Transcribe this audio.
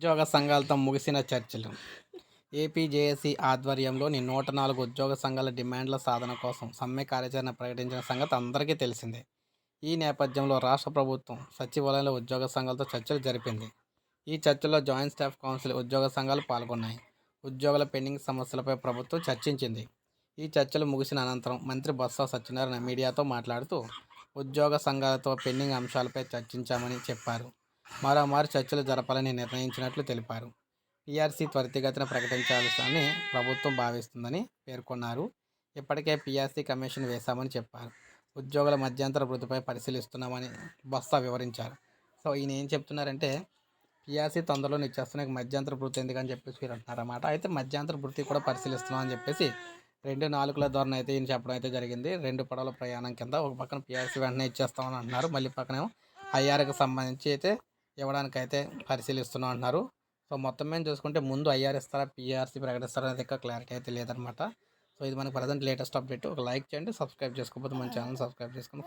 ఉద్యోగ సంఘాలతో ముగిసిన చర్చలు. ఏపీజేఏసీ ఆధ్వర్యంలోని నూట నాలుగు ఉద్యోగ సంఘాల డిమాండ్ల సాధన కోసం సమ్మె కార్యాచరణ ప్రకటించిన సంగతి అందరికీ తెలిసిందే. ఈ నేపథ్యంలో రాష్ట్ర ప్రభుత్వం సచివాలయంలో ఉద్యోగ సంఘాలతో చర్చలు జరిపింది. ఈ చర్చలో జాయింట్ స్టాఫ్ కౌన్సిల్ ఉద్యోగ సంఘాలు పాల్గొన్నాయి. ఉద్యోగుల పెండింగ్ సమస్యలపై ప్రభుత్వం చర్చించింది. ఈ చర్చలు ముగిసిన అనంతరం మంత్రి బొత్స సత్యనారాయణ మీడియాతో మాట్లాడుతూ ఉద్యోగ సంఘాలతో పెండింగ్ అంశాలపై చర్చించామని చెప్పారు. మరోమారు చర్చలు జరపాలని నిర్ణయించినట్లు తెలిపారు. పీఆర్సీ త్వరితగతిన ప్రకటించాల్సిన ప్రభుత్వం భావిస్తుందని పేర్కొన్నారు. ఇప్పటికే పీఆర్సీ కమిషన్ వేశామని చెప్పారు. ఉద్యోగుల మధ్యంతర వృత్తిపై పరిశీలిస్తున్నామని బొత్స వివరించారు. సో ఈయన ఏం చెప్తున్నారంటే పీఆర్సీ తొందరలో ఇచ్చేస్తున్నాయి మధ్యంతర వృత్తి ఎందుకని చెప్పేసి మీరు అంటున్నారన్నమాట. అయితే మధ్యంతర వృత్తి కూడా పరిశీలిస్తున్నాం అని చెప్పేసి రెండు నాలుగుల ధోరణి అయితే ఈయన చెప్పడం అయితే జరిగింది. రెండు పడవల ప్రయాణం కింద ఒక పక్కన పీఆర్సీ వెంటనే ఇచ్చేస్తామని అంటున్నారు. మళ్ళీ పక్కనేమో ఐఆర్కి సంబంధించి అయితే ఇవ్వడానికైతే పరిశీలిస్తున్నాం అంటున్నారు. సో మొత్తం మేము చూసుకుంటే ముందు ఐఆర్ ఇస్తారా పిఆర్సీ ప్రకటిస్తారా అనేది ఇంకా క్లారిటీ అయితే లేదనమాట సో ఇది మనకి ప్రజెంట్ లేటెస్ట్ అప్డేట్ ఒక లైక్ చేయండి సబ్స్క్రైబ్ చేసుకోకపోతే మన ఛానల్ సబ్స్క్రైబ్ చేసుకుని